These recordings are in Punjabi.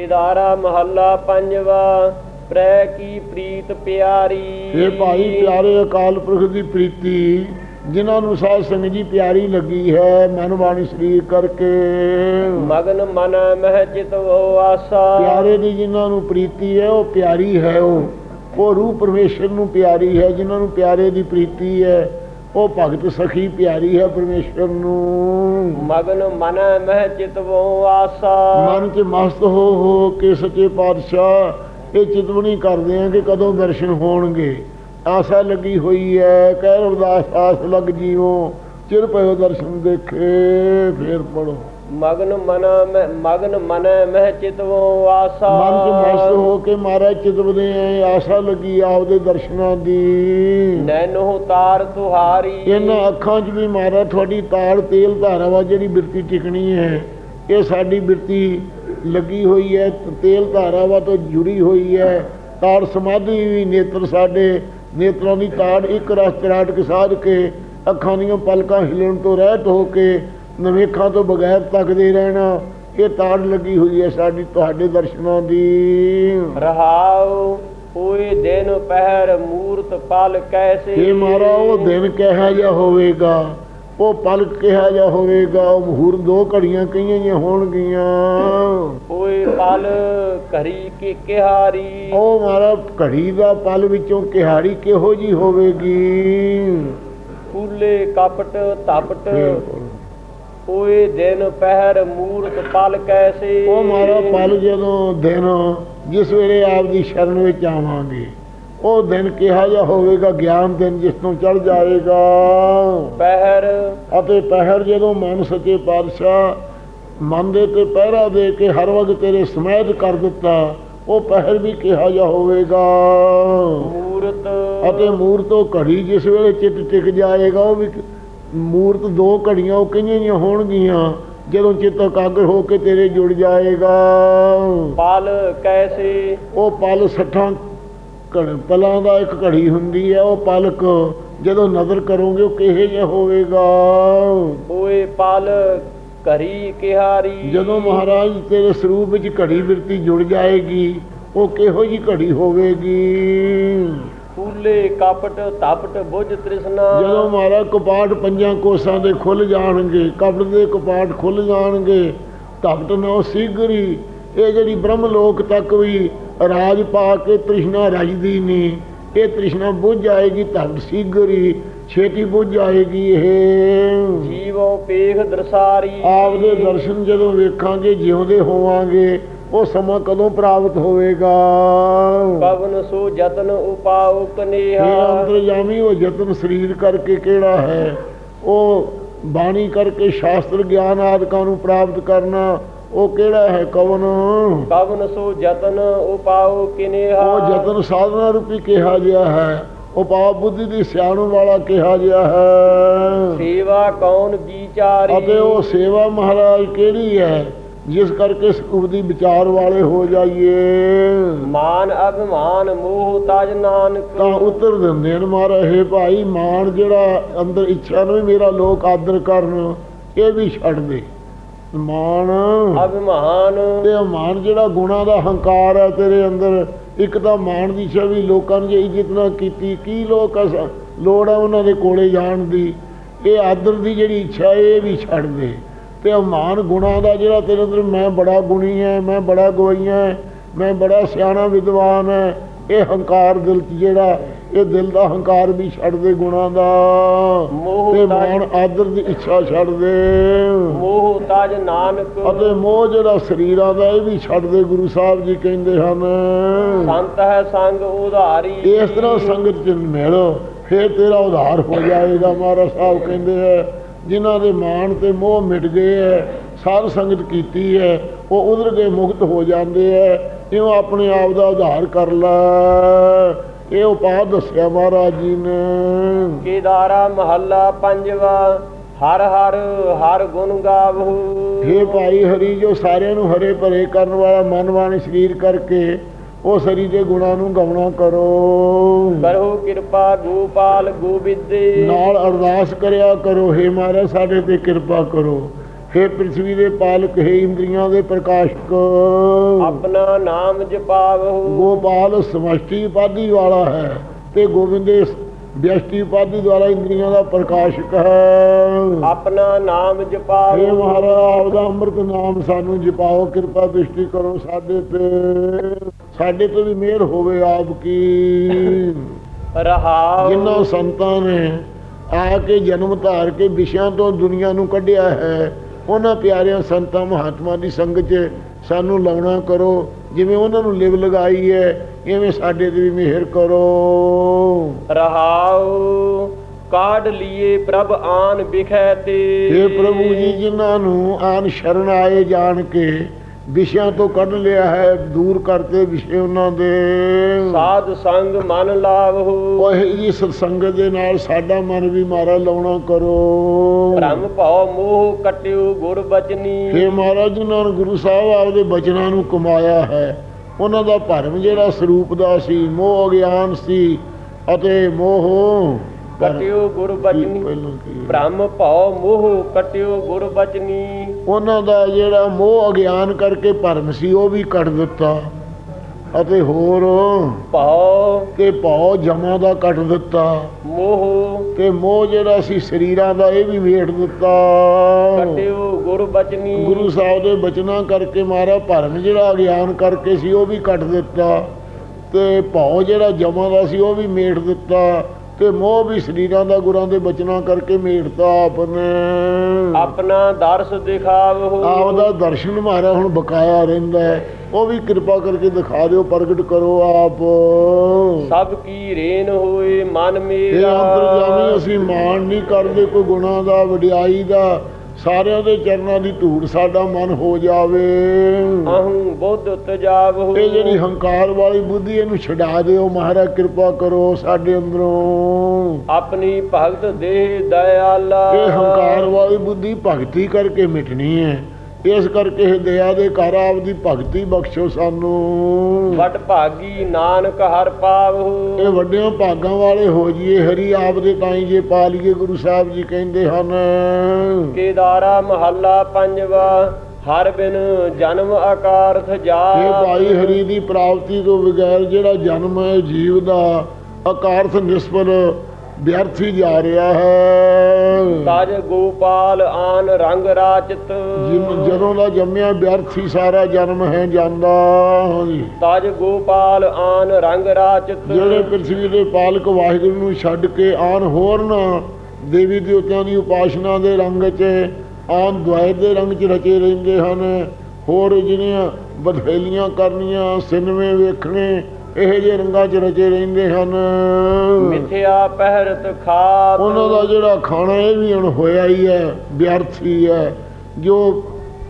ਕੇਦਾਰਾ ਮਹੱਲਾ ਪੰਜਵਾ ਪ੍ਰੈ ਕੀ ਪ੍ਰੀਤ ਪਿਆਰੀ। ਇਹ ਭਾਈ ਪਿਆਰੇ ਅਕਾਲ ਪੁਰਖ ਦੀ ਪ੍ਰੀਤੀ ਜਿਨ੍ਹਾਂ ਨੂੰ ਸਾਧ ਸੰਗਤ ਜੀ ਪਿਆਰੀ ਲੱਗੀ ਹੈ ਮਨ ਬਾਣੀ ਸਰੀਰ ਕਰਕੇ। ਮਗਨ ਮਨ ਮਹਿ ਚਿਤ ਉਹ ਆਸਾ। ਪਿਆਰੇ ਦੀ ਜਿਨ੍ਹਾਂ ਨੂੰ ਪ੍ਰੀਤੀ ਹੈ ਉਹ ਪਿਆਰੀ ਹੈ ਉਹ। ਉਹ ਰੂਹ ਪਰਮੇਸ਼ਰ ਨੂੰ ਪਿਆਰੀ ਹੈ ਜਿਨ੍ਹਾਂ ਨੂੰ ਪਿਆਰੇ ਦੀ ਪ੍ਰੀਤੀ ਹੈ। ਉਹ ਭਗਤ ਸਖੀ ਪਿਆਰੀ ਹੈ ਪਰਮੇਸ਼ਰ ਨੂੰ। ਮਗਨ ਮਨ ਮਹਿ ਚਿਤ ਉਹ ਆਸਾ। ਮਨ 'ਚ ਮਸਤ ਹੋ ਹੋ ਕੇ ਸੱਚੇ ਪਾਤਸ਼ਾਹ ਇਹ ਚਿਤਵਣੀ ਕਰਦੇ ਆ ਕਿ ਕਦੋਂ ਦਰਸ਼ਨ ਹੋਣਗੇ। ਆਸਾ ਲੱਗੀ ਹੋਈ ਹੈ ਕਹਿ ਅਰਦਾਸ ਆਸ ਲੱਗ ਜੀਓ ਚਿਰ ਪਇਓ ਦਰਸ਼ਨ ਦੇਖੇ ਫੇਰ ਪੜੋ ਮਗਨ ਮਨ ਮਗਨ ਮਨ ਮਹਿ ਚਿਤ ਉਹ ਆਸਾ। ਮਨ 'ਚ ਮਸਤ ਹੋ ਕੇ ਮਹਾਰਾਜ ਚਿਤਵਦੇ ਆ ਆਸਾ ਲੱਗੀ ਆਪਦੇ ਦਰਸ਼ਨਾਂ ਦੀ। ਨੈਨੋ ਤਾਰ ਤੁਹਾਰੀ। ਇਹਨਾਂ ਅੱਖਾਂ 'ਚ ਵੀ ਮਹਾਰਾਜ ਤੁਹਾਡੀ ਤਾਲ ਤੇਲ ਧਾਰਾ ਵਾ ਜਿਹੜੀ ਬਿਰਤੀ ਟਿਕਣੀ ਹੈ ਇਹ ਸਾਡੀ ਬਿਰਤੀ ਲੱਗੀ ਹੋਈ ਹੈ ਤੇਲ ਧਾਰਾ ਵਾ ਤੋਂ ਜੁੜੀ ਹੋਈ ਹੈ ਤਾੜ ਸਮਾਧੀ ਵੀ ਨੇਤਰ ਸਾਡੇ ਨੇਤਰਾਂ ਦੀ ਤਾੜ ਇੱਕ ਰਸ ਚਰਾਟ ਕੇ ਸਾਧ ਕੇ ਅੱਖਾਂ ਦੀਆਂ ਪਲਕਾਂ ਹਿਲਣ ਤੋਂ ਰਹਿਤ ਹੋ ਕੇ ਨਵੇਖਾਂ ਤੋਂ ਬਗੈਰ ਤੱਕਦੇ ਰਹਿਣਾ ਇਹ ਤਾੜ ਲੱਗੀ ਹੋਈ ਹੈ ਸਾਡੀ ਤੁਹਾਡੇ ਦਰਸ਼ਨਾਂ ਦੀ। ਰਹਾਉ ਹੋਏ ਦਿਨ ਪਹਿਰ ਮੂਰਤ ਪਲ ਕੈਸੇ ਇਹ ਮਾਰਾ ਉਹ ਦਿਨ ਕਿਹਾ ਜਾ ਹੋਵੇਗਾ ਉਹ ਪਲ ਕਿਹਾ ਜਾ ਹੋਵੇਗਾ ਉਹ ਮਹੂਰ ਦੋ ਘੜੀਆਂ ਕਈਆਂ ਜਿਹੀਆਂ ਹੋਣਗੀਆਂ। ਹੋਏ ਪਲ ਘਰੀ ਕੀ ਕਿਹਾਰੀ? ਉਹ ਮਾਰਾ ਘੜੀ ਦਾ ਪਲ ਵਿੱਚੋਂ ਕਿਹਾੜੀ ਕਿਹੋ ਜੀ ਹੋਵੇਗੀ? ਫੂਲੇ ਕਪਟ ਤਪਟ ਹੋਏ ਦਿਨ ਪਹਿਰ ਮੂਰਤ ਪਲ ਕੈਸੇ। ਉਹ ਮਾਰਾ ਪਲ ਜਦੋਂ ਦਿਨ ਜਿਸ ਵੇਲੇ ਆਪ ਦੀ ਸ਼ਰਨ ਵਿੱਚ ਆਵਾਂਗੇ ਉਹ ਦਿਨ ਕਿਹਾ ਜਾ ਹੋਵੇਗਾ ਗਿਆਨ ਦਿਨ ਜਿਸ ਤੋਂ ਚੜ ਜਾਏਗਾ ਪਹਿਰ। ਅਤੇ ਪਹਿਰ ਜਦੋਂ ਮਨ ਸੱਚੇ ਪਾਤਸ਼ਾਹ ਮਨ ਦੇ ਤੇ ਪਹਿਰਾ ਦੇ ਕੇ ਹਰ ਵਕਤ ਤੇਰੇ ਸਮੈਦ ਕਰ ਦਿੱਤਾ ਉਹ ਪਹਿਰ ਵੀ ਕਿਹਾ ਜਾ ਹੋਵੇਗਾ। ਮੂਰਤ। ਅਤੇ ਮੂਰਤੋਂ ਘੜੀ ਜਿਸ ਵੇਲੇ ਚਿੱਤ ਟਿਕ ਜਾਏਗਾ ਉਹ ਵੀ ਮੂਰਤ ਦੋ ਘੜੀਆਂ ਉਹ ਜਿਹੀਆਂ ਹੋਣਗੀਆਂ। ਜਦੋਂ ਚਿੱਤ ਇਕਾਗਰ ਹੋ ਕੇ ਤੇਰੇ ਜੁੜ ਜਾਏਗਾ। ਪਲ ਕੈਸੇ ਉਹ ਪਲ ਸੱਠਾਂ ਘੜ ਪਲਾਂ ਦਾ ਇੱਕ ਘੜੀ ਹੁੰਦੀ ਹੈ ਉਹ ਪਲਕ ਜਦੋਂ ਨਜ਼ਰ ਕਰੋਗੇ ਉਹ ਕਿਹੇ ਜਿਹਾ ਹੋਵੇਗਾ। ਹੋਏ ਪਲ ਘਰੀ ਕਿਹਾਰੀ। ਜਦੋਂ ਮਹਾਰਾਜ ਤੇਰੇ ਸਰੂਪ ਵਿੱਚ ਘੜੀ ਬਿਰਤੀ ਜੁੜ ਜਾਏਗੀ ਉਹ ਕਿਹੋ ਜੀ ਘੜੀ ਹੋਵੇਗੀ? ਫੂਲੇ ਕਪਟ ਤਪਟ ਬੁਝ ਤ੍ਰਿਸ਼ਨਾ। ਜਦੋਂ ਮਹਾਰਾਜ ਕਪਾਟ ਪੰਜਾਂ ਕੋਸਾਂ ਦੇ ਖੁੱਲ ਜਾਣਗੇ ਕਪਟ ਦੇ ਕਪਾਟ ਖੁੱਲ ਜਾਣਗੇ ਤਪਟ ਨੋ ਸੀਗਰੀ। ਇਹ ਜਿਹੜੀ ਬ੍ਰਹਮ ਲੋਕ ਤੱਕ ਵੀ ਰਾਜ ਪਾ ਕੇ ਤ੍ਰਿਸ਼ਨਾ ਰਜਦੀ ਨਹੀਂ ਇਹ ਤ੍ਰਿਸ਼ਨਾ ਬੁੱਝ ਜਾਏਗੀ ਤਪਟ ਸੀਗਰੀ ਛੇਤੀ ਬੁੱਝ ਜਾਏਗੀ ਇਹ। ਜੀਵੋ ਪੇਖ ਦਰਸਾਰੀ। ਆਪਦੇ ਦਰਸ਼ਨ ਜਦੋਂ ਵੇਖਾਂਗੇ ਜਿਉਂਦੇ ਹੋਵਾਂਗੇ ਉਹ ਸਮਾਂ ਕਦੋਂ ਪ੍ਰਾਪਤ ਹੋਵੇਗਾ? ਪਵਨ ਸੋ ਜਤਨ ਉਪਾਉ ਇਹ ਕਨੇਹਾ ਅੰਤਰਜਾਮੀ ਉਹ ਯਤਨ ਸਰੀਰ ਕਰਕੇ ਕਿਹੜਾ ਹੈ? ਉਹ ਬਾਣੀ ਕਰਕੇ ਸ਼ਾਸਤਰ ਗਿਆਨ ਆਦਿਕਾਂ ਨੂੰ ਪ੍ਰਾਪਤ ਕਰਨਾ ਉਹ ਕਿਹੜਾ ਹੈ ਕਵਨ? ਪਵਨ ਸੋ ਜਤਨ ਉਪਾਉ ਕਿਨੇਹਾ। ਉਹ ਯਤਨ ਸਾਧਨਾ ਰੂਪੀ ਕਿਹਾ ਗਿਆ ਹੈ। ਉਹ ਪਾਪ ਬੁੱਧੀ ਦੀ ਸਿਆਣੂ ਵਾਲਾ ਕਿਹਾ ਗਿਆ ਹੈ। ਸੇਵਾ ਕੌਣ ਵਿਚਾਰੀ? ਅਤੇ ਉਹ ਸੇਵਾ ਮਹਾਰਾਜ ਕਿਹੜੀ ਹੈ? ਜਿਸ ਕਰਕੇ ਸੁਖ ਦੀ ਵਿਚਾਰ ਵਾਲੇ ਹੋ ਜਾਈਏ। ਮਾਨ ਅਭਿਮਾਨ ਮੋਹ ਤਜ ਨਾਨਕ। ਤਾਂ ਉਤਰ ਦਿੰਦੇ ਨੇ ਮਹਾਰਾਜ ਭਾਈ ਮਾਣ ਜਿਹੜਾ ਅੰਦਰ ਇੱਛਾ ਨੂੰ ਵੀ ਮੇਰਾ ਲੋਕ ਆਦਰ ਕਰਨ ਇਹ ਵੀ ਛੱਡ ਦੇ। ਮਾਣ ਅਭਿਮਾਨ। ਤੇ ਮਾਣ ਜਿਹੜਾ ਗੁਣਾ ਦਾ ਹੰਕਾਰ ਹੈ ਤੇਰੇ ਅੰਦਰ ਇੱਕ ਤਾਂ ਮਾਣ ਦੀ ਇੱਛਾ ਵੀ ਲੋਕਾਂ ਨੇ ਇੱਜ਼ਤ ਨਾ ਕੀਤੀ ਕੀ ਲੋਕ ਅਸ- ਲੋੜ ਹੈ ਉਹਨਾਂ ਦੇ ਕੋਲੇ ਜਾਣ ਦੀ। ਇਹ ਆਦਰ ਦੀ ਜਿਹੜੀ ਇੱਛਾ ਇਹ ਵੀ ਛੱਡ ਦੇ। ਤੇ ਉਹ ਮਾਣ ਗੁਣਾ ਦਾ ਜਿਹੜਾ ਤੇਰੇ ਅੰਦਰ ਮੈਂ ਬੜਾ ਗੁਣੀ ਹੈ ਮੈਂ ਬੜਾ ਗੋਈਆਂ ਹੈ ਮੈਂ ਬੜਾ ਸਿਆਣਾ ਵਿਦਵਾਨ ਹੈ ਇਹ ਹੰਕਾਰ ਦਿਲ 'ਚ ਜਿਹੜਾ ਇਹ ਦਿਲ ਦਾ ਹੰਕਾਰ ਵੀ ਛੱਡ ਦੇ ਗੁਣਾ ਦਾ। ਮੋਹ ਤੇ ਮਾਣ ਆਦਰ ਦੀ ਇੱਛਾ ਛੱਡ ਦੇ। ਮੋਹ ਤਜ ਨਾਨਕ ਅਤੇ ਮੋਹ ਜਿਹੜਾ ਸਰੀਰਾਂ ਦਾ ਇਹ ਵੀ ਛੱਡ ਦੇ ਗੁਰੂ ਸਾਹਿਬ ਜੀ ਕਹਿੰਦੇ ਹਨ। ਸੰਤ ਹੈ ਸੰਗ ਉਧਾਰੀ। ਇਸ ਤਰ੍ਹਾਂ ਸੰਗਤ ਚ ਮਿਲ ਫਿਰ ਤੇਰਾ ਉਧਾਰ ਹੋ ਜਾਏਗਾ ਮਹਾਰਾਜ ਸਾਹਿਬ ਕਹਿੰਦੇ ਹੈ। ਜਿਨ੍ਹਾਂ ਦੇ ਮਾਣ ਤੇ ਮੋਹ ਮਿਟ ਗਏ ਹੈ ਸਾਧ ਸੰਗਤ ਕੀਤੀ ਹੈ ਉਹ ਉਧਰ ਗਏ ਮੁਕਤ ਹੋ ਜਾਂਦੇ ਹੈ ਇਉਂ ਆਪਣੇ ਆਪ ਦਾ ਉਧਾਰ ਕਰ ਲੈ। ਇਹ ਉਪਾਅ ਦੱਸਿਆ ਮਹਾਰਾਜ ਜੀ ਨੇ। ਕੇਦਾਰਾ ਮਹੱਲਾ ਪੰਜਵਾ ਹਰ ਹਰ ਹਰ ਗੁਣ ਗਾਵਹੁ हे ਭਾਈ ਹਰੀ ਜੋ ਸਾਰਿਆਂ ਨੂੰ ਹਰੇ ਭਰੇ ਕਰਨ ਵਾਲਾ ਮਨ ਵਾਣੀ ਸਰੀਰ ਕਰਕੇ ਉਹ ਸਰੀ ਦੇ ਗੁਣਾਂ ਨੂੰ ਗਾਉਣਾ ਕਰੋ। ਕਰੋ ਕਿਰਪਾ ਗੋਪਾਲ ਗੋਬਿੰਦੇ। ਨਾਲ ਅਰਦਾਸ ਕਰਿਆ ਕਰੋ हे ਮਹਾਰਾਜ ਸਾਡੇ ਤੇ ਕਿਰਪਾ ਕਰੋ। हे ਪ੍ਰਿਥਵੀ ਦੇ ਪਾਲਕ ਹੈ ਇੰਦਰੀਆਂ ਦੇ ਪ੍ਰਕਾਸ਼ਕ। ਆਪਣਾ ਨਾਮ ਜਪਾਵਹੁ। ਗੋਪਾਲ ਸਮਸ਼ਟੀ ਉਪਾਧੀ ਵਾਲਾ ਹੈ ਤੇ ਗੋਬਿੰਦ ਵਿਅਸ਼ਟੀ ਉਪਾਧੀ ਦੁਆਰਾ ਇੰਦਰੀਆਂ ਦਾ ਪ੍ਰਕਾਸ਼ਕ ਹੈ। ਆਪਣਾ ਨਾਮ ਹੇ ਜਪਾਵਹੁ ਮਹਾਰਾਜ ਆਪਦਾ ਅੰਮ੍ਰਿਤ ਨਾਮ ਸਾਨੂੰ ਜਪਾਓ ਕਿਰਪਾ ਦ੍ਰਿਸ਼ਟੀ ਕਰੋ ਸਾਡੇ ਤੇ। ਸਾਡੇ ਤੇ ਵੀ ਮਿਹਰ ਹੋਵੇ ਆਪ ਕੀ। ਰਹਾਉ। ਜਿਨ੍ਹਾਂ ਸੰਤਾਂ ਨੇ ਆ ਕੇ ਜਨਮ ਧਾਰ ਕੇ ਵਿਸ਼ਿਆਂ ਤੋਂ ਦੁਨੀਆ ਨੂੰ ਕੱਢਿਆ ਹੈ ਉਹਨਾਂ ਪਿਆਰਿਆਂ ਸੰਤਾਂ ਮਹਾਤਮਾ ਦੀ ਸੰਗਤ 'ਚ ਸਾਨੂੰ ਲਾਉਣਾ ਕਰੋ। ਜਿਵੇਂ ਉਹਨਾਂ ਨੂੰ ਲਿਵ ਲਗਾਈ ਹੈ ਇਵੇਂ ਸਾਡੇ ਤੇ ਵੀ ਮਿਹਰ ਕਰੋ। ਰਹਾਉ। ਕਾਢ ਲੀਏ ਪ੍ਰਭ ਆਨ ਬਿਖੈ ਤੇ। हे ਪ੍ਰਭੂ ਜੀ ਜਿਨ੍ਹਾਂ ਨੂੰ ਆਨ ਸ਼ਰਨ ਆਏ ਜਾਣ ਕੇ ਵਿਸ਼ਿਆਂ ਤੋਂ ਕੱਢ ਲਿਆ ਹੈ ਦੂਰ ਕਰਤੇ ਵਿਸ਼ੇ ਉਹਨਾਂ ਦੇ। ਸਾਧ ਸੰਗ ਮਨ ਲਾਵਹੁ। ਉਹ ਜੀ ਸਤਸੰਗਤ ਦੇ ਨਾਲ ਸਾਡਾ ਮਨ ਵੀ ਮਾਰਾ ਲਾਉਣਾ ਕਰੋ। ਭ੍ਰਮ ਭਉ ਮੋਹ ਕਟਿਓ ਗੁਰ ਬਚਨੀ। हे ਮਹਾਰਾਜ ਨੇ ਗੁਰੂ ਸਾਹਿਬ ਆਪਦੇ ਬਚਨਾਂ ਨੂੰ ਕਮਾਇਆ ਹੈ। ਉਹਨਾਂ ਦਾ ਭਰਮ ਜਿਹੜਾ ਸਰੂਪ ਦਾ ਸੀ ਮੋਹ ਅਗਿਆਨ ਸੀ ਅਤੇ ਮੋਹ ਕਟਿਓ ਗੁਰ ਬਚਨੀ? ਭ੍ਰਮ ਭਉ ਮੋਹ ਕਟਿਓ ਗੁਰ ਬਚਨੀ। ਉਹਨਾਂ ਦਾ ਜਿਹੜਾ ਮੋਹ ਅਗਿਆਨ ਕਰਕੇ ਭਰਮ ਸੀ ਉਹ ਵੀ ਕੱਟ ਦਿੱਤਾ। ਅਤੇ ਹੋਰ ਭਉ। ਤੇ ਭਉ ਜਮਾ ਦਾ ਕੱਟ ਦਿੱਤਾ। ਮੋਹ। ਤੇ ਮੋਹ ਜਿਹੜਾ ਸੀ ਸਰੀਰਾਂ ਦਾ ਇਹ ਵੀ ਵੇਟ ਦਿੱਤਾ। ਕਟਿਓ ਗੁਰ ਬਚਨੀ। ਗੁਰੂ ਸਾਹਿਬ ਦੇ ਬਚਨਾਂ ਕਰਕੇ ਮਾਰਾ ਭਰਮ ਜਿਹੜਾ ਅਗਿਆਨ ਕਰਕੇ ਸੀ ਉਹ ਵੀ ਕੱਟ ਦਿੱਤਾ। ਤੇ ਭਉ ਜਿਹੜਾ ਜਮਾ ਦਾ ਸੀ ਉਹ ਵੀ ਮੇਟ ਦਿੱਤਾ। ਤੇ ਮੋਹ ਵੀ ਸਰੀਰਾਂ ਦਾ ਗੁਰਾਂ ਦੇ ਬਚਨਾਂ ਕਰਕੇ ਮੇਟਤਾ ਆਪਨੇ। ਆਪਣਾ ਦਰਸ ਦਿਖਾਵਹੁ ਆਪਦਾ ਦਰਸ਼ਨ ਮਾਰਾ ਹੁਣ ਬਕਾਇਆ ਰਹਿੰਦਾ ਹੈ। ਉਹ ਵੀ ਕਿਰਪਾ ਕਰਕੇ ਦਿਖਾ ਦਿਓ ਪ੍ਰਗਟ ਕਰੋ ਆਪ। ਸਭ ਕੀ ਰੇਨ ਹੋਏ ਮਨ ਇਹ ਮੇਰਾ ਅੰਤਰਜਾਮੀ ਅਸੀਂ ਮਾਣ ਨਹੀਂ ਕਰਦੇ ਕੋਈ ਗੁਣਾ ਦਾ ਵਡਿਆਈ ਦਾ। ਸਾਰਿਆਂ ਦੇ ਚਰਨਾਂ ਦੀ ਧੂੜ ਸਾਡਾ ਮਨ ਹੋ ਜਾਵੇ। ਅਹੰ ਬੁੱਧ ਤਜਾਵਹੁ ਇਹ ਜਿਹੜੀ ਹੰਕਾਰ ਵਾਲੀ ਬੁੱਧੀ ਇਹਨੂੰ ਛਡਾ ਦਿਓ ਮਹਾਰਾਜ ਕਿਰਪਾ ਕਰੋ ਸਾਡੇ ਅੰਦਰੋਂ। ਆਪਣੀ ਭਗਤ ਦੇਹ ਦਇਆਲਾ। ਇਹ ਹੰਕਾਰ ਵਾਲੀ ਬੁੱਧੀ ਭਗਤੀ ਕਰਕੇ ਮਿਟਣੀ ਹੈ। ਇਸ ਕਰਕੇ ਇਹ ਦਇਆ ਦੇ ਘਰ ਆਪਦੀ ਭਗਤੀ ਬਖਸ਼ੋ ਸਾਨੂੰ। ਵਟ ਭਾਗੀ ਨਾਨਕ ਹਰ ਪਾਵਹੁ। ਇਹ ਵੱਡਿਆਂ ਭਾਗਾਂ ਵਾਲੇ ਹੋ ਜੀਏ ਹਰੀ ਆਪ ਦੇ ਤਾਈ ਜੇ ਪਾ ਲਈਏ ਗੁਰੂ ਸਾਹਿਬ ਜੀ ਕਹਿੰਦੇ ਹਨ। ਕੇਦਾਰਾ ਮਹੱਲਾ ਪੰਜਵਾ ਹਰ ਬਿਨ ਜਨਮ ਆਕਾਰਥ ਜਾ ਇਹ ਭਾਈ ਹਰੀ ਦੀ ਪ੍ਰਾਪਤੀ ਤੋਂ ਬਗੈਰ ਜਿਹੜਾ ਜਨਮ ਹੈ ਜੀਵ ਦਾ ਅਕਾਰਥ ਨਿਸਬਲ ਵਿਅਰਥੀ ਜਾ ਰਿਹਾ ਹੈ। ਤਜ ਗੋਪਾਲ ਆਨ ਰੰਗ ਰਾਚਤ। ਜਦੋਂ ਦਾ ਜੰਮਿਆ ਵਿਅਰਥੀ ਸਾਰਾ ਜਨਮ ਹੈ ਜਾਂਦਾ। ਹਾਂਜੀ। ਤਜ ਗੋਪਾਲ ਆਨ ਰੰਗ ਰਾਚਤ। ਜਿਹੜੇ ਪ੍ਰਿਥਵੀ ਦੇ ਪਾਲਕ ਵਾਹਿਗੁਰੂ ਨੂੰ ਛੱਡ ਕੇ ਆਨ ਹੋਰ ਨਾ ਦੇਵੀ ਦੇਵਤਿਆਂ ਦੀ ਉਪਾਸ਼ਨਾ ਦੇ ਰੰਗ 'ਚ ਆਨ ਦੁਆਇ ਦੇ ਰੰਗ 'ਚ ਰਚੇ ਰਹਿੰਦੇ ਹਨ। ਹੋਰ ਜਿਹੜੀਆਂ ਬਥੇਲੀਆਂ ਕਰਨੀਆਂ ਸਿਨੇਮੇ ਵੇਖਣੇ ਇਹੋ ਜਿਹੇ ਰੰਗਾਂ 'ਚ ਰਚੇ ਰਹਿੰਦੇ ਹਨ। ਮਿਥਿਆ ਪਹਿਰਤ ਖਾਤ। ਉਹਨਾਂ ਦਾ ਜਿਹੜਾ ਖਾਣਾ ਇਹ ਵੀ ਹੁਣ ਹੋਇਆ ਹੀ ਹੈ ਵਿਅਰਥੀ ਹੈ ਜੋ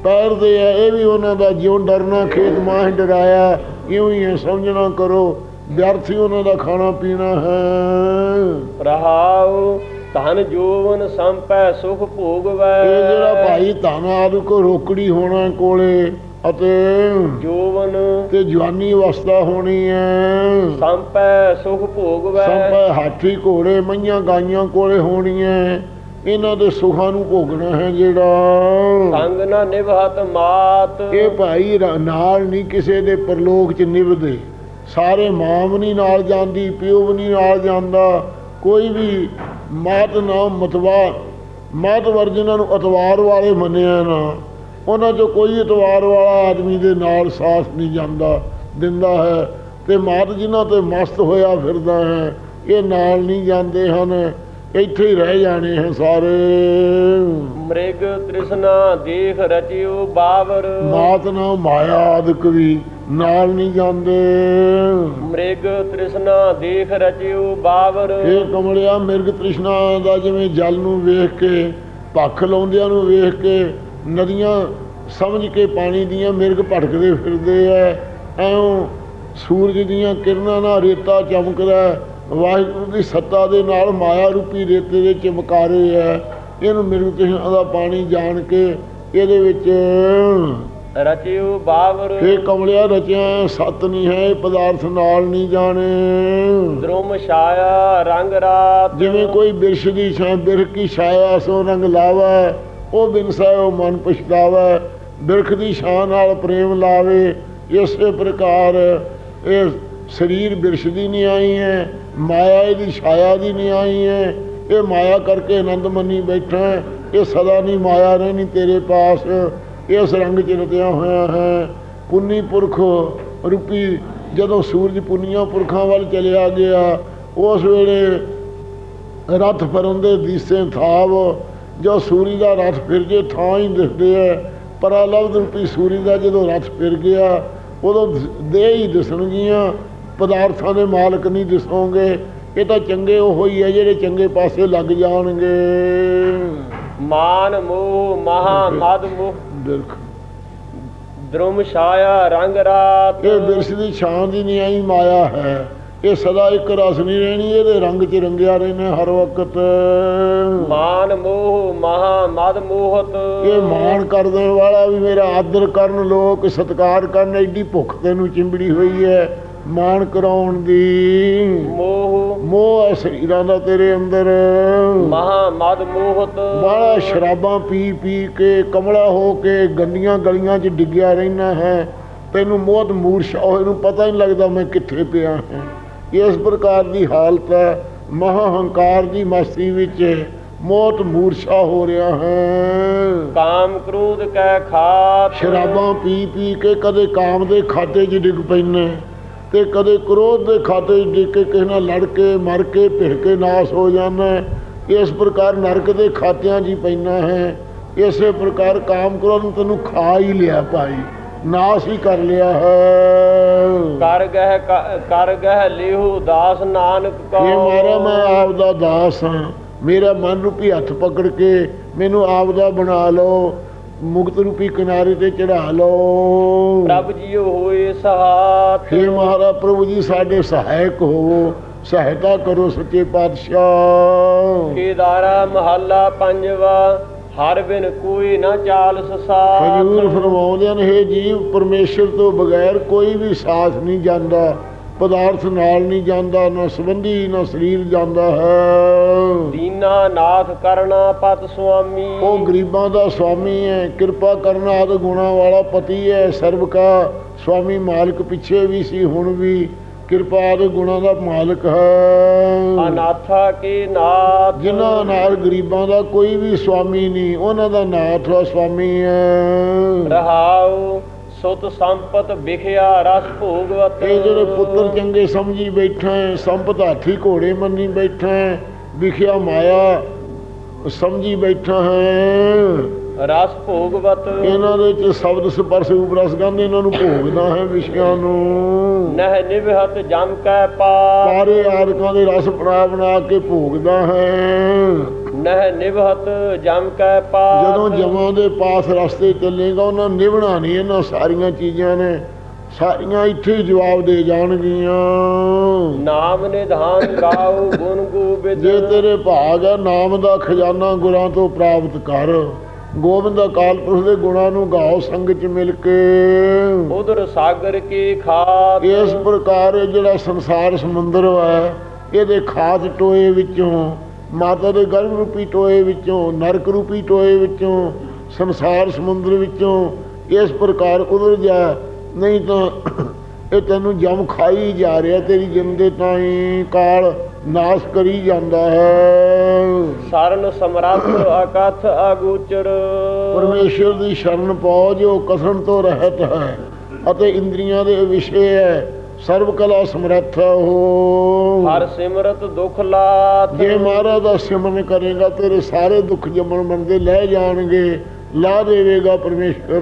ਪੈਰਦੇ ਆ ਇਹ ਵੀ ਉਹਨਾਂ ਦਾ ਜਿਉਂ ਡਰਨਾ ਖੇਤ ਮਾਹ ਡਰਾਇਆ ਇਉਂ ਹੀ ਹੈ ਸਮਝਣਾ ਕਰੋ ਵਿਅਰਥੀ ਉਹਨਾਂ ਦਾ ਖਾਣਾ ਪੀਣਾ ਹੈ। ਰਹਾਉ ਧਨ ਜੋਵਨ ਸੰਪੈ ਸੁਖ ਭੋਗਵੈ। ਇਹ ਜਿਹੜਾ ਭਾਈ ਧਨ ਆਦਿ ਕੋ ਰੋਕੜੀ ਹੋਣਾ ਕੋਲੇ ਅਤੇ ਜੋਵਨ ਤੇ ਜਵਾਨੀ ਅਵਸਥਾ ਹੋਣੀ ਹੈ ਸੰਪੈ ਸੁਖ ਭੋਗਵੈ। ਸੰਪੈ ਹਾਥੀ ਘੋੜੇ ਮਈਆਂ ਗਾਈਆਂ ਕੋਲੇ ਹੋਣੀਆਂ ਇਹਨਾਂ ਦੇ ਸੁਖਾਂ ਨੂੰ ਭੋਗਣਾ ਹੈ ਜਿਹੜਾ। ਸੰਗ ਨਾ ਨਿਭਤ ਮਾਤ। ਇਹ ਭਾਈ ਨਾਲ ਨਹੀਂ ਕਿਸੇ ਦੇ ਪਰਲੋਕ ਚ ਨਿਭਦੇ। ਸਾਰੇ ਮਾਂ ਵੀ ਨਹੀਂ ਨਾਲ ਜਾਂਦੀ ਪਿਓ ਵੀ ਨਹੀਂ ਨਾਲ ਜਾਂਦਾ। ਕੋਈ ਵੀ ਮਾਤ ਨਾ ਮਤਵਾ ਮਾਤ ਵਰਜਨਾਂ ਨੂੰ ਅਤਵਾਰ ਵਾਲੇ ਮੰਨਿਆ ਨਾ। ਉਹਨਾਂ ਚੋਂ ਕੋਈ ਅਤਵਾਰ ਵਾਲਾ ਆਦਮੀ ਦੇ ਨਾਲ ਸਾਥ ਨਹੀਂ ਜਾਂਦਾ ਦਿੰਦਾ ਹੈ ਤੇ ਮਾਤ ਜਿਨ੍ਹਾਂ ਤੇ ਮਸਤ ਹੋਇਆ ਫਿਰਦਾ ਹੈ ਇਹ ਨਾਲ ਨਹੀਂ ਜਾਂਦੇ ਹਨ ਇੱਥੇ ਹੀ ਰਹਿ ਜਾਣੇ ਹਨ ਸਾਰੇ। ਮ੍ਰਿਗ ਤ੍ਰਿਸ਼ਨਾ ਦੇਖ ਰਚਿਓ ਬਾਵਰ। ਮਾਤ ਨਾ ਮਾਇਆ ਆਦਿਕ ਵੀ ਨਾਲ ਨਹੀਂ ਜਾਂਦੇ। ਮ੍ਰਿਗ ਤ੍ਰਿਸ਼ਨਾ ਦੇਖ ਰਚਿਓ ਬਾਵਰ। ਇਹ ਕਮਲਿਆ ਮਿਰਗ ਤ੍ਰਿਸ਼ਨਾ ਦਾ ਜਿਵੇਂ ਜਲ ਨੂੰ ਵੇਖ ਕੇ ਭੱਖ ਲਾਉਂਦਿਆਂ ਨੂੰ ਵੇਖ ਕੇ ਨਦੀਆਂ ਸਮਝ ਕੇ ਪਾਣੀ ਦੀਆਂ ਮਿਰਗ ਭਟਕਦੇ ਫਿਰਦੇ ਐ। ਐਉਂ ਸੂਰਜ ਦੀਆਂ ਕਿਰਨਾਂ ਨਾਲ ਰੇਤਾ ਚਮਕਦਾ। ਵਾਹਿਗੁਰੂ ਦੀ ਸੱਤਾ ਦੇ ਨਾਲ ਮਾਇਆ ਰੂਪੀ ਰੇਤੇ ਦੇ ਚਮਕਾਰੇ ਐ। ਇਹਨੂੰ ਮਿਰਗ ਤ੍ਰਿਸ਼ਨਾ ਦਾ ਪਾਣੀ ਜਾਣ ਕੇ ਇਹਦੇ ਵਿੱਚ ਰਚਿਓ ਬਾਵਰ ਇਹ ਕਮਲਿਆ ਰਚਿਆ ਸਤ ਨਹੀਂ ਹੈ ਇਹ ਪਦਾਰਥ ਨਾਲ ਨਹੀਂ ਜਾਣੇ। ਦ੍ਰੁਮ ਛਾਇਆ ਰੰਗ ਰਾਤ। ਜਿਵੇਂ ਕੋਈ ਬਿਰਸ਼ ਦੀ ਛਾਂ ਬਿਰਖ ਕੀ ਛਾਇਆ ਸੋ ਰੰਗ ਲਾਵਾ। ਉਹ ਦਿਨ ਉਹ ਮਨ ਪਛਤਾਵੇ, ਬਿਰਖ ਦੀ ਛਾਂ ਨਾਲ ਪ੍ਰੇਮ ਲਾਵੇ, ਇਸੇ ਪ੍ਰਕਾਰ ਇਹ ਸਰੀਰ ਬਿਰਸ਼ ਦੀ ਨਹੀਂ ਆਈ ਹੈ, ਮਾਇਆ ਇਹਦੀ ਛਾਇਆ ਦੀ ਨਹੀਂ ਆਈ ਹੈ। ਇਹ ਮਾਇਆ ਕਰਕੇ ਆਨੰਦ ਮੰਨੀ ਬੈਠਾ ਇਹ ਸਦਾ ਨਹੀਂ ਮਾਇਆ ਰਹਿਣੀ ਤੇਰੇ ਪਾਸ, ਇਸ ਰੰਗ ਚ ਰਤਿਆ ਹੋਇਆ ਹੈ। ਪੁੰਨੀ ਪੁਰਖ ਰੂਪੀ ਜਦੋਂ ਸੂਰਜ ਪੁੰਨੀਆਂ ਪੁਰਖਾਂ ਵੱਲ ਚਲਿਆ ਗਿਆ, ਉਸ ਵੇਲੇ ਰਥ ਫਰੰਦੇ ਦੀਸੇ ਥਾਵ ਜੋ ਸੂਰੀ ਦਾ ਰਥ ਫਿਰ ਜੇ ਥਾਂ ਹੀ ਦਿਖਦੇ ਹੈ ਪਰਾਲਬਧ ਰੂਪੀ ਸੂਰੀ ਦਾ ਜਦੋਂ ਰਥ ਫਿਰ ਗਿਆ ਉਦੋਂ ਦੇ ਹੀ ਦਿਸਣਗੀਆਂ ਪਦਾਰਥਾਂ ਦੇ ਮਾਲਕ ਨਹੀਂ ਦਿਸੋਗੇ ਇਹ ਤਾਂ ਚੰਗੇ ਉਹ ਹੀ ਹੈ ਜਿਹੜੇ ਚੰਗੇ ਪਾਸੇ ਲੱਗ ਜਾਣਗੇ। ਮਾਨ ਮੋਹ ਮਹਾ ਮਦ ਮੋਹ ਬਿਲਕੁਲ। ਦ੍ਰੁਮ ਛਾਇਆ ਰੰਗ ਰਾਤ। ਇਹ ਬਿਰਸ਼ ਦੀ ਛਾਂ ਦੀ ਨਹੀਂ ਆਈ ਮਾਇਆ ਹੈ। ਇਹ ਸਦਾ ਇੱਕ ਰਸ ਨਹੀਂ ਰਹਿਣੀ ਇਹਦੇ ਰੰਗ ਚ ਰੰਗਿਆ ਰਹਿਣਾ ਹਰ ਵਕਤ। ਮਾਨ ਮੋਹ ਮਹਾ ਮਦ ਮੋਹਤ। ਇਹ ਮਾਣ ਕਰਨ ਵਾਲਾ ਵੀ ਮੇਰਾ ਆਦਰ ਕਰਨ ਲੋਕ ਸਤਿਕਾਰ ਕਰਨ ਐਡੀ ਭੁੱਖ ਤੈਨੂੰ ਚਿੰਬੜੀ ਹੋਈ ਹੈ ਮਾਣ ਕਰਾਉਣ ਦੀ। ਮੋਹ। ਮੋਹ ਹੈ ਸਰੀਰਾਂ ਦਾ ਤੇਰੇ ਅੰਦਰ। ਮਹਾ ਮਦ ਮੋਹਤ। ਬਾਹਲਾ ਸ਼ਰਾਬਾਂ ਪੀ ਪੀ ਕੇ ਕਮਲਾ ਹੋ ਕੇ ਗੰਦੀਆਂ ਗਲੀਆਂ 'ਚ ਡਿੱਗਿਆ ਰਹਿਣਾ ਹੈ। ਤੈਨੂੰ ਮੋਹਤ ਮੂਰਛਾ ਹੋਏ ਨੂੰ ਪਤਾ ਹੀ ਨਹੀਂ ਲੱਗਦਾ ਮੈਂ ਕਿੱਥੇ ਪਿਆ ਹਾਂ। ਇਸ ਪ੍ਰਕਾਰ ਦੀ ਹਾਲਤ ਹੈ। ਮਹਾ ਹੰਕਾਰ ਦੀ ਮਸਤੀ ਵਿੱਚ ਮੋਹਤ ਮੂਰਛਾ ਹੋ ਰਿਹਾ ਹੈ। ਕਾਮ ਕ੍ਰੋਧ ਕੈ ਖਾਤ ਸ਼ਰਾਬਾਂ ਪੀ ਪੀ ਕੇ ਕਦੇ ਕਾਮ ਦੇ ਖਾਤੇ 'ਚ ਡਿੱਗ ਪੈਨੇ ਤੇ ਕਦੇ ਕ੍ਰੋਧ ਦੇ ਖਾਤੇ 'ਚ ਡਿੱਗ ਕੇ ਕਿਸੇ ਨਾਲ ਲੜ ਕੇ ਮਰ ਕੇ ਭਿੜ ਕੇ ਨਾਸ ਹੋ ਜਾਣਾ ਇਸ ਪ੍ਰਕਾਰ ਨਰਕ ਦੇ ਖਾਤਿਆਂ 'ਚ ਹੀ ਪੈਣਾ ਹੈ। ਇਸੇ ਪ੍ਰਕਾਰ ਕਾਮ ਕ੍ਰੋਧ ਨੂੰ ਤੈਨੂੰ ਖਾ ਹੀ ਲਿਆ ਭਾਈ। ਨਾਸ ਹੀ ਕਰ ਲਿਆ ਹੈ। ਕਰ ਗਹਿ ਕਰ ਗਹਿ ਲਿਹੂ ਦਾਸ ਨਾਨਕ ਕੋ। ਇਹ ਮਾਰਾ ਮੈਂ ਆਪ ਦਾ ਦਾਸ ਹਾਂ। ਮੇਰਾ ਮਨ ਰੂਪੀ ਹੱਥ ਪਕੜ ਕੇ ਮੈਨੂੰ ਆਪ ਦਾ ਬਣਾ ਲਓ। ਮੁਕਤ ਰੂਪੀ ਕਿਨਾਰੇ ਤੇ ਚੜਾ ਲਓ। ਪ੍ਰਭ ਜੀਓ ਹੋਏ ਸਹਾਤ। ਹੇ ਮਹਾਰਾਜ ਪ੍ਰਭੂ ਜੀ ਸਾਡੇ ਸਹਾਇਕ ਹੋਵੋ। ਸਹਾਇਤਾ ਕਰੋ ਸੱਚੇ ਪਾਤਸ਼ਾਹ। ਕੇਦਾਰਾ ਮਹੱਲਾ ਪੰਜਵਾ। ਹਰ ਬਿਨ ਕੋਈ ਨਾ ਚਾਲਸ ਸਾਥ ਹਜੂਰ ਫਰਮਾਉਂਦੇ ਨੇ ਹੇ ਜੀਵ ਪਰਮੇਸ਼ਰ ਤੋਂ ਬਗੈਰ ਕੋਈ ਵੀ ਸਾਥ ਨਹੀਂ ਜਾਂਦਾ ਪਦਾਰਥ ਨਾਲ ਨਹੀਂ ਜਾਂਦਾ ਨਾ ਸੰਬੰਧੀ ਨਾ ਸਰੀਰ ਜਾਂਦਾ ਹੈ। ਦੀਨਾ ਨਾਥ ਕਰਨਾ ਪਤ ਸੁਆਮੀ। ਉਹ ਗਰੀਬਾਂ ਦਾ ਸੁਆਮੀ ਹੈ ਕਿਰਪਾ ਕਰਨ ਆਦ ਗੁਣਾ ਵਾਲਾ ਪਤੀ ਹੈ ਸਰਬ ਕਾ ਸੁਆਮੀ ਮਾਲਕ ਪਿੱਛੇ ਵੀ ਸੀ ਹੁਣ ਵੀ ਕਿਰਪਾ ਆਦ ਗੁਣਾ ਦਾ ਮਾਲਕ ਹੈ। ਅਨਾਥਾ ਕੇ ਨਾਥ? ਜਿਨ੍ਹਾਂ ਨਾਲ ਗਰੀਬਾਂ ਦਾ ਕੋਈ ਵੀ ਸੁਆਮੀ ਨਹੀਂ ਉਹਨਾਂ ਦਾ ਨਾਥ ਵਾ ਸੁਆਮੀ ਹੈ। ਰਹਾਉ ਸੁਤ ਸੰਪਤ ਵਿਖਿਆ ਰਸ ਭੋਗਵਤ। ਇਹ ਜਿਹੜੇ ਪੁੱਤਰ ਚੰਗੇ ਸਮਝੀ ਬੈਠਾ ਹੈ ਸੰਪਤ ਹਾਥੀ ਘੋੜੇ ਮੰਨੀ ਬੈਠਾ ਹੈ ਵਿਖਿਆ ਮਾਇਆ ਸਮਝੀ ਬੈਠਾ ਹੈ। ਰਸ ਭੋਗਵਤ ਇਹਨਾਂ ਦੇ ਚ ਸ਼ਬਦ ਸਪਰਸ਼ ਉਪਰਸ ਗੰਧ ਇਹਨਾਂ ਨੂੰ ਭੋਗਦਾ ਹੈ ਵਿਸ਼ਿਆਂ ਨੂੰ। ਨਹਿ ਨਿਵਹਤ ਜਮ ਕੈ ਪਾਰ ਪਾਰੇ ਆਦਿਕਾਂ ਦੇ ਰਸ ਬਣਾ ਬਣਾ ਕੇ ਭੋਗਦਾ ਹੈ। ਨਹਿ ਨਿਵਹਤ ਜਮ ਕੈ ਪਾਰ ਜਦੋਂ ਜਮਾਂ ਦੇ ਪਾਸ ਰਸਤੇ ਚੱਲੇਗਾ ਉਹਨਾਂ ਨਿਭਣਾ ਨਹੀਂ ਇਹਨਾਂ ਸਾਰੀਆਂ ਚੀਜ਼ਾਂ ਨੇ। ਸਾਰੀਆਂ ਇੱਥੇ ਹੀ ਜਵਾਬ ਦੇ ਜਾਣਗੀਆਂ। ਨਾਮ ਨਿਧਾਨ ਗਾਉ ਗੁਣ ਗੋਬਿੰਦ। ਜੇ ਤੇਰੇ ਭਾਗ ਹੈ ਨਾਮ ਦਾ ਖਜ਼ਾਨਾ ਗੁਰਾਂ ਤੋਂ ਪ੍ਰਾਪਤ ਕਰ। ਗੋਬਿੰਦ ਅਕਾਲ ਪੁਰਖ ਦੇ ਗੁਣਾਂ ਨੂੰ ਗਾਓ ਸੰਗ ਚ ਮਿਲ ਕੇ। ਉਦਰ ਸਾਗਰ ਕੀ ਖਾਤ ਇਸ ਪ੍ਰਕਾਰ ਇਹ ਜਿਹੜਾ ਸੰਸਾਰ ਸਮੁੰਦਰ ਹੈ ਇਹਦੇ ਖਾਦ ਟੋਏ ਵਿੱਚੋਂ ਮਾਤਾ ਦੇ ਗਰਭ ਰੂਪੀ ਟੋਏ ਵਿੱਚੋਂ ਨਰਕ ਰੂਪੀ ਟੋਏ ਵਿੱਚੋਂ ਸੰਸਾਰ ਸਮੁੰਦਰ ਵਿੱਚੋਂ ਇਸ ਪ੍ਰਕਾਰ ਉਧਰ ਜਾ ਨਹੀਂ ਤਾਂ ਇਹ ਤੈਨੂੰ ਜਮ ਖਾਈ ਜਾ ਰਿਹਾ ਤੇਰੀ ਜਿੰਦੇ ਤਾਈਂ ਕਾਲ ਨਾਸ਼ ਕਰੀ ਜਾਂਦਾ ਹੈ। ਸਰਨ ਸਮਰੱਥ ਅਕਥ ਅਗੋਚਰ। ਪਰਮੇਸ਼ਰ ਦੀ ਸ਼ਰਨ ਪਾਓ ਜੋ ਕਸਣ ਤੋਂ ਰਹਿਤ ਹੈ ਅਤੇ ਇੰਦਰੀਆਂ ਦੇ ਵਿਸ਼ੇ ਹੈ ਸਰਬ ਕਲਾ ਸਮਰੱਥ ਹੈ ਹਰ ਸਿਮਰਤ ਦੁਖ ਲਾਤ। ਜੇ ਮਹਾਰਾਜ ਦਾ ਸਿਮਰਨ ਕਰੇਗਾ ਤੇਰੇ ਸਾਰੇ ਦੁੱਖ ਜੰਮਣ ਬੰਦੇ ਲੈ ਜਾਣਗੇ। ਲਾ ਦੇਵੇਗਾ ਪਰਮੇਸ਼ਰ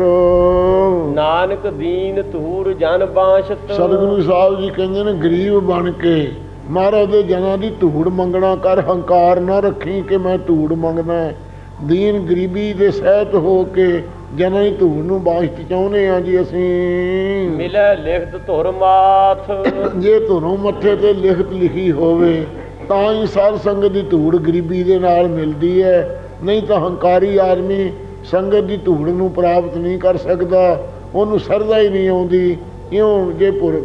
ਨਾਨਕ ਦੀਨ ਧੂਰ ਜਨ ਬਾਸ਼ਤ ਸਤਿਗੁਰੂ ਸਾਹਿਬ ਜੀ ਕਹਿੰਦੇ ਨੇ ਗਰੀਬ ਬਣ ਕੇ ਮਹਾਰਾਜ ਦੇ ਜਨਾਂ ਦੀ ਧੂੜ ਮੰਗਣਾ ਕਰ ਹੰਕਾਰ ਨਾ ਰੱਖੀ ਕਿ ਮੈਂ ਧੂੜ ਮੰਗਦਾ। ਦੀਨ ਗਰੀਬੀ ਦੇ ਸਹਿਤ ਹੋ ਕੇ ਜਨਾਂ ਦੀ ਧੂੜ ਨੂੰ ਬਾਸ਼ਤ ਚਾਹੁੰਦੇ ਆ ਜੀ ਅਸੀਂ। ਮਿਲੈ ਲਿਖਤ ਧੁਰ ਮਾਥ। ਜੇ ਧੁਰੋਂ ਮੱਥੇ ਤੇ ਲਿਖਤ ਲਿਖੀ ਹੋਵੇ ਤਾਂ ਹੀ ਸਾਧ ਸੰਗਤ ਦੀ ਧੂੜ ਗਰੀਬੀ ਦੇ ਨਾਲ ਮਿਲਦੀ ਹੈ। ਨਹੀਂ ਤਾਂ ਹੰਕਾਰੀ ਆਦਮੀ ਸੰਗਤ ਦੀ ਧੂੜ ਨੂੰ ਪ੍ਰਾਪਤ ਨਹੀਂ ਕਰ ਸਕਦਾ, ਉਹਨੂੰ ਸਰਦਾ ਹੀ ਨਹੀਂ ਆਉਂਦੀ। ਇਉਂ ਜੇ ਪੁਰ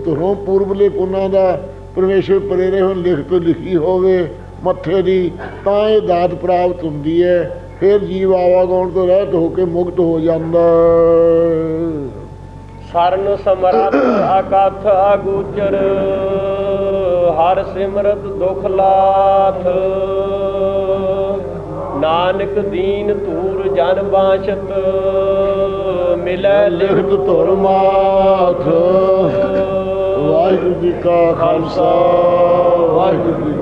ਪੂਰਬਲੇ ਪੁੰਨਾਂ ਦਾ ਪਰਮੇਸ਼ਰ ਪ੍ਰੇਰੇ ਹੋਏ ਲਿਖਤ ਲਿਖੀ ਹੋਵੇ ਮੱਥੇ ਦੀ, ਤਾਂ ਇਹ ਦਾਤ ਪ੍ਰਾਪਤ ਹੁੰਦੀ ਹੈ। ਫਿਰ ਜੀਵ ਆਵਾਗਾਉਣ ਤੋਂ ਰਹਿਤ ਹੋ ਕੇ ਮੁਕਤ ਹੋ ਜਾਂਦਾ। ਸਰਨ ਸਮਰੱਥ ਅਕਥ ਅਗੋਚਰ, ਹਰ ਸਿਮਰਤ ਦੁਖ ਲਾਥ। ਨਾਨਕ ਦੀਨ ਧੂਰ ਜਨ ਬਾਸ਼ਤ ਮਿਲੈ ਲਿਖਤ ਧੁਰ ਮਾਥ ਵਾਹਿਗੁਰੂ ਜੀ ਕਾ ਖਾਲਸਾ ਵਾਹਿਗੁਰੂ